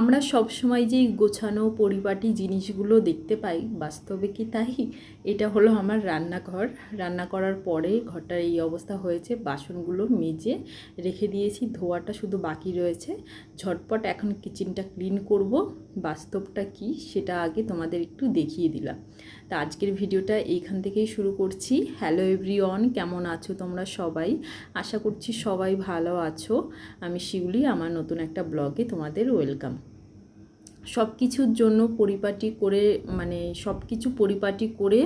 আমরা সব সময় যেই গোছানো পরিপাটি জিনিসগুলো দেখতে পাই, বাস্তবে কি তাই? এটা হলো আমার রান্নাঘর। রান্না করার পরে ঘরটার এই অবস্থা হয়েছে, বাসনগুলো মেজে রেখে দিয়েছি, ধোয়াটা শুধু বাকি রয়েছে। ঝটপট এখন কিচেনটা ক্লিন করব। বাস্তবটা কি সেটা আগে তোমাদের একটু দেখিয়ে দিলাম। তা আজকের ভিডিওটা এইখান থেকেই শুরু করছি। হ্যালো এভরিওয়ান, কেমন আছো তোমরা সবাই? আশা করছি সবাই ভালো আছো। আমি শিউলি, আমার নতুন একটা ব্লগে তোমাদের ওয়েলকাম। সব কিছুর জন্য পরিপাটি করে মানে সব কিছু পরিপাটি করে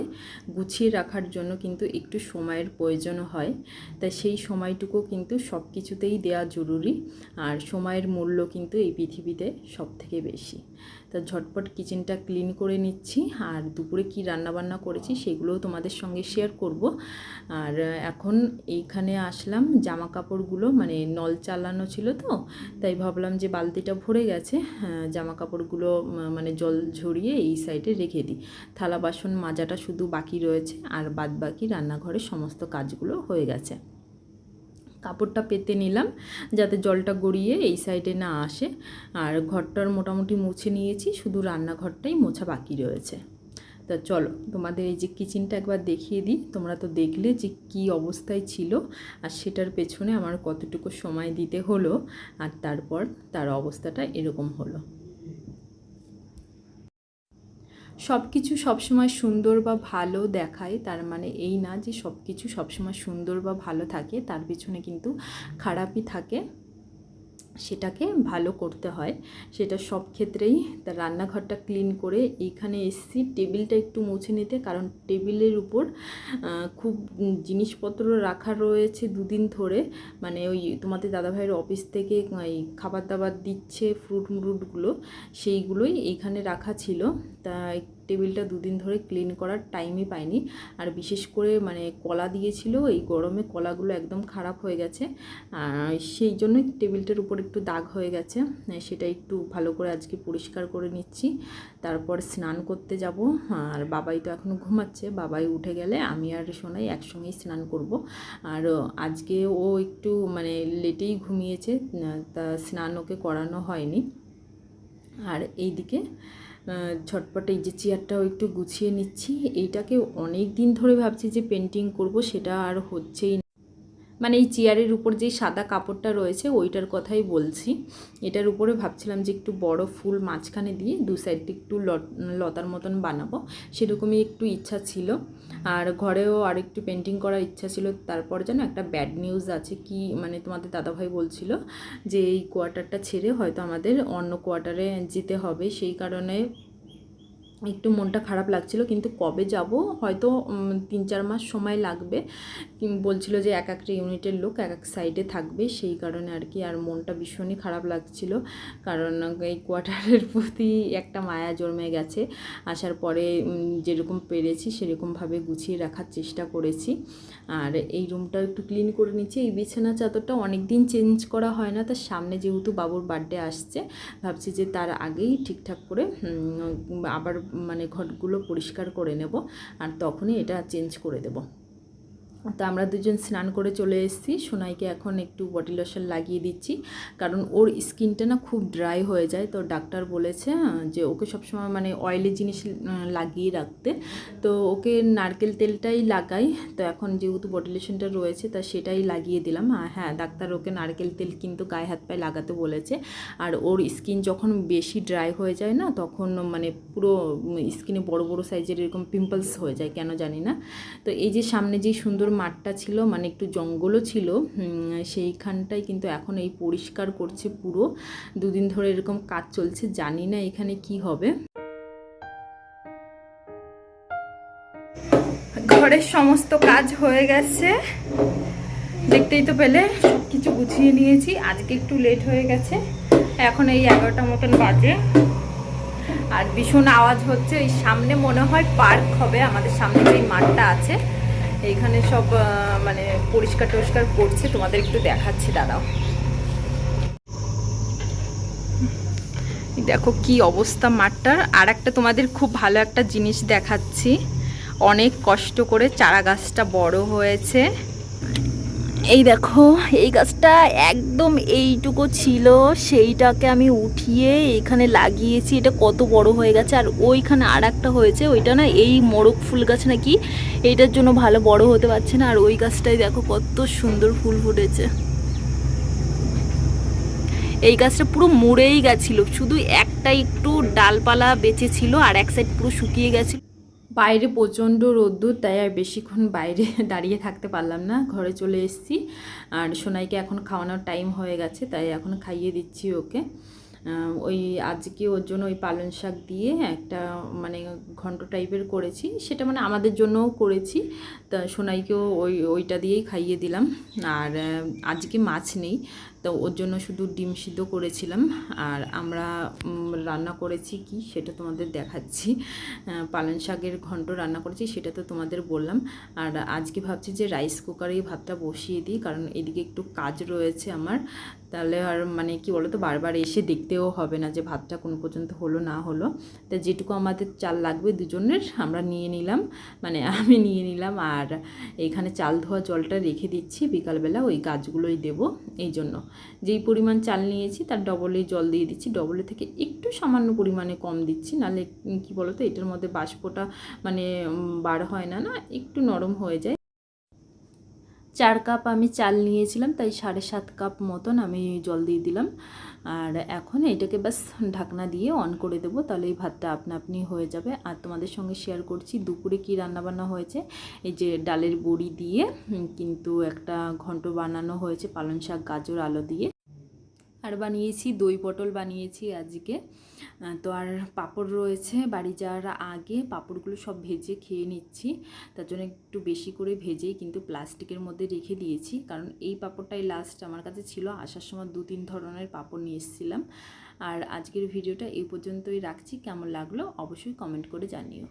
গুছিয়ে রাখার জন্য কিন্তু একটু সময়ের প্রয়োজন হয়। তাই সেই সময়টুকু কিন্তু সব কিছুতেই দেওয়া জরুরি। আর সময়ের মূল্য কিন্তু এই পৃথিবীতে সব থেকে বেশি। তা ঝটপট কিচেনটা ক্লিন করে নিচ্ছি। আর দুপুরে কি রান্নাবান্না করেছি সেগুলোও তোমাদের সঙ্গে শেয়ার করব। আর এখন এইখানে আসলাম জামা কাপড়গুলো মানে নল চালানো ছিল তো তাই ভাবলাম যে বালতিটা ভরে গেছে হ্যাঁ, জামা কাপড়গুলো মানে জল ঝরিয়ে এই সাইডে রেখে দিই। থালা বাসন মাজাটা শুধু বাকি রয়েছে আর বাদ বাকি রান্নাঘরের সমস্ত কাজগুলো হয়ে গেছে। কাপড়টা পেতে নিলাম, যাতে জলটা গড়িয়ে এই সাইডে না আসে। আর ঘরটার মোটামুটি মুছে নিয়েছি, শুধু রান্নাঘরটাই মোছা বাকি রয়েছে। তা চলো, তোমাদের এই যে কিচেনটা একবার দেখিয়ে দিই। তোমরা তো দেখলে যে কি অবস্থায় ছিল, আর সেটার পেছনে আমার কতটুকু সময় দিতে হলো, আর তারপর তার অবস্থাটা এরকম হলো। সব কিছু সবসময় সুন্দর বা ভালো দেখায়, তার মানে এই না যে সব কিছু সবসময় সুন্দর বা ভালো থাকে, তার পিছনে কিন্তু খারাপই থাকে। সেটাকে ভালো করতে হয়। সেটা সব ক্ষেত্রেই তার রান্নাঘরটা ক্লিন করে এইখানে এসছি। টেবিলটা একটু মুছে নিতে কারণ টেবিলের উপর খুব জিনিসপত্র রাখা রয়েছে দুদিন ধরে। মানে ওই তোমাদের দাদাভাইয়ের অফিস থেকে এই খাবার দাবার দিচ্ছে ফ্রুট মুরুটগুলো, সেইগুলোই এইখানে রাখা ছিল। তা টেবিলটা দুদিন ধরে ক্লিন করার টাইমই পাইনি। আর বিশেষ করে মানে কলা দিয়েছিল, এই গরমে কলাগুলো একদম খারাপ হয়ে গেছে। আর সেই জন্যই টেবিলটার উপর একটু দাগ হয়ে গেছে। সেটা একটু ভালো করে আজকে পরিষ্কার করে নিচ্ছি। তারপর স্নান করতে যাব। আর বাবাই তো এখনও ঘুমাচ্ছে। বাবাই উঠে গেলে আমি আর সোনাই একসঙ্গেই স্নান করব। আর আজকে ও একটু মানে লেটেই ঘুমিয়েছে। তা স্নান ওকে করানো হয়নি। আর এইদিকে ঝটপট এই যে চেয়ারটাও একটু গুছিয়ে নিচ্ছি এইটাকে অনেক দিন ধরে ভাবছি যে পেন্টিং করব, সেটা আর হচ্ছেই। মানে এই চেয়ারের উপর যেই সাদা কাপড়টা রয়েছে, ওইটার কথাই বলছি। এটার উপরে ভাবছিলাম যে একটু বড় ফুল মাঝখানে দিয়ে দু সাইডটা একটু লত- লতার মতন বানাবো। সেরকমই একটু ইচ্ছা ছিল। আর ঘরেও আর একটু পেন্টিং করার ইচ্ছা ছিল। তারপর যেন একটা ব্যাড নিউজ আছে কি মানে তোমাদের দাদাভাই বলছিল যে এই কোয়ার্টারটা ছেড়ে হয়তো আমাদের অন্য কোয়ার্টারে যেতে হবে। সেই কারণে একটু মনটা খারাপ লাগছিল। কিন্তু কবে যাব? হয়তো তিন চার মাস সময় লাগবে। বলছিল যে এক একটা ইউনিটের লোক এক এক সাইডে থাকবে, সেই কারণে আর কি, আর মনটা ভীষণই খারাপ লাগছিল। কারণ এই কোয়ার্টারের প্রতি একটা মায়া জন্মে গেছে। আসার পরে যেরকম পেরেছি, সেরকমভাবে গুছিয়ে রাখার চেষ্টা করেছি। আর এই রুমটা একটু ক্লিন করে নিচ্ছি। এই বিছানা চাদরটা অনেক দিন চেঞ্জ করা হয় না। তার সামনে যেহেতু বাবুর বার্থডে আসছে, ভাবছি যে তার আগেই ঠিকঠাক করে আবার মানে ঘরগুলো পরিষ্কার করে নেব। আর তখনই এটা চেঞ্জ করে দেব। তো আমরা দুজন স্নান করে চলে এসেছি। সোনাইকে এখন একটু বডি লোশন লাগিয়ে দিচ্ছি। কারণ ওর স্কিনটা না খুব ড্রাই হয়ে যায়। তো ডাক্তার বলেছে যে ওকে সবসময় মানে অয়েলি জিনিস লাগিয়ে রাখতে। তো ওকে নারকেল তেলটাই লাগাই। তো এখন যেহেতু বডি লোশনটা রয়েছে, তা সেটাই লাগিয়ে দিলাম। হ্যাঁ ডাক্তার ওকে নারকেল তেল কিন্তু গায়ে হাত পায়ে লাগাতে বলেছে। আর ওর স্কিন যখন বেশি ড্রাই হয়ে যায় না, তখন মানে পুরো স্কিনে বড় বড় সাইজের এরকম পিম্পলস হয়ে যায়, কেন জানি না। তো এই যে সামনে যে সুন্দর মাঠটা ছিল মানে একটু জঙ্গলও ছিল সেইখানটাই কিন্তু এখন এই পরিষ্কার করছে পুরো। দুদিন ধরে এরকম কাজ চলছে, জানি না এখানে কি হবে। ঘরের সমস্ত কাজ হয়ে গেছে। দেখতেই তো পেলে সব কিছু গুছিয়ে নিয়েছি। আজকে একটু লেট হয়ে গেছে। এখন এই এগারোটা মতন বাজে। আর ভীষণ আওয়াজ হচ্ছে, এই সামনে মনে হয় পার্ক হবে, আমাদের সামনে যেই মাঠটা আছে। এইখানে সব মানে পরিষ্কার টরিষ্কার করছে, তোমাদের একটু দেখাচ্ছি, দাঁড়াও। দেখো কি অবস্থা মাঠটার। আর একটা তোমাদের খুব ভালো একটা জিনিস দেখাচ্ছি। অনেক কষ্ট করে চারা গাছটা বড় হয়েছে। এই দেখো, এই গাছটা একদম এইটুকু ছিল, সেইটাকে আমি উঠিয়ে এখানে লাগিয়েছি। এটা কত বড় হয়ে গেছে, আর ওইখানে আর একটা হয়েছে, ওইটা না এই মোরগ ফুল গাছ নাকি? এইটার জন্য ভালো বড় হতে পারছে না, আর ওই গাছটাই দেখো কত সুন্দর ফুল ফুটেছে। এই গাছটা পুরো মরেই গেছিল, শুধু একটা একটু ডালপালা বেঁচে ছিল আর এক সাইড পুরো শুকিয়ে গেছিল। বাইরে প্রচণ্ড রোদ্দুর, তাই আর বেশিক্ষণ বাইরে দাঁড়িয়ে থাকতে পারলাম না। ঘরে চলে এসেছি। আর সোনাইকে এখন খাওয়ানোর টাইম হয়ে গেছে, তাই এখন খাইয়ে দিচ্ছি ওকে। ওই আজকে ওর জন্য ওই পালং শাক দিয়ে একটা মানে ঘন্ট টাইপের করেছি। সেটা মানে আমাদের জন্যও করেছি। তা সোনাইকেও ওই, ওইটা দিয়েই খাইয়ে দিলাম। আর আজকে মাছ নেই। তো ওর জন্য শুধু ডিম সিদ্ধ করেছিলাম। আর আমরা রান্না করেছি কি সেটা তোমাদের দেখাচ্ছি। পালং শাকের ঘন্ট রান্না করেছি সেটা তো তোমাদের বললাম। আর আজকে ভাবছি যে রাইস কুকারেই ভাতটা বসিয়ে দিই। কারণ এদিকে একটু কাজ রয়েছে আমার। তাহলে আর মানে কি বলো তো বারবার এসে দেখতেও হবে না যে ভাতটা কোনো পর্যন্ত হলো, না হলো। তা যেটুকু আমাদের চাল লাগবে দুজনের, আমরা নিয়ে নিলাম মানে আমি নিয়ে নিলাম আর এইখানে চাল ধোয়া জলটা রেখে দিচ্ছি, বিকালবেলা ওই গাছগুলোই দেবো এই জন্য। যেই পরিমাণ চাল নিয়েছি তার ডবলেই জল দিয়ে দিচ্ছি ডবলের থেকে একটু সামান্য পরিমাণে কম দিচ্ছি, নাহলে কি বলো তো এটার মধ্যে বাষ্পটা মানে বার হয় না না একটু নরম হয়ে যায়। চার কাপ আমি চাল নিয়েছিলাম, তাই সাড়ে সাত কাপ মতন আমি জল দিয়ে দিলাম। আর এখন এটাকে ব্যাস ঢাকনা দিয়ে অন করে দেব, তাহলে এই ভাতটা আপনা আপনি হয়ে যাবে। আর তোমাদের সঙ্গে শেয়ার করছি দুপুরে কি রান্নাবান্না হয়েছে। এই যে ডালের বড়ি দিয়ে, কিন্তু একটা ঘন্ট বানানো হয়েছে পালং শাক গাজর আলো দিয়ে। আর বানিয়েছি, দই পটল বানিয়েছি আজকে। তো আর পাঁপড় রয়েছে, বাড়ি যাওয়ার আগে পাঁপড়গুলো সব ভেজে খেয়ে নিচ্ছি। তার জন্য একটু বেশি করে ভেজেই কিন্তু প্লাস্টিকের মধ্যে রেখে দিয়েছি। কারণ এই পাঁপড়টাই লাস্ট আমার কাছে ছিল, আসার সময় দু তিন ধরনের পাঁপড় নিয়ে এসেছিলাম। আর আজকের ভিডিওটা এই পর্যন্তই রাখছি। কেমন লাগল অবশ্যই কমেন্ট করে জানিও।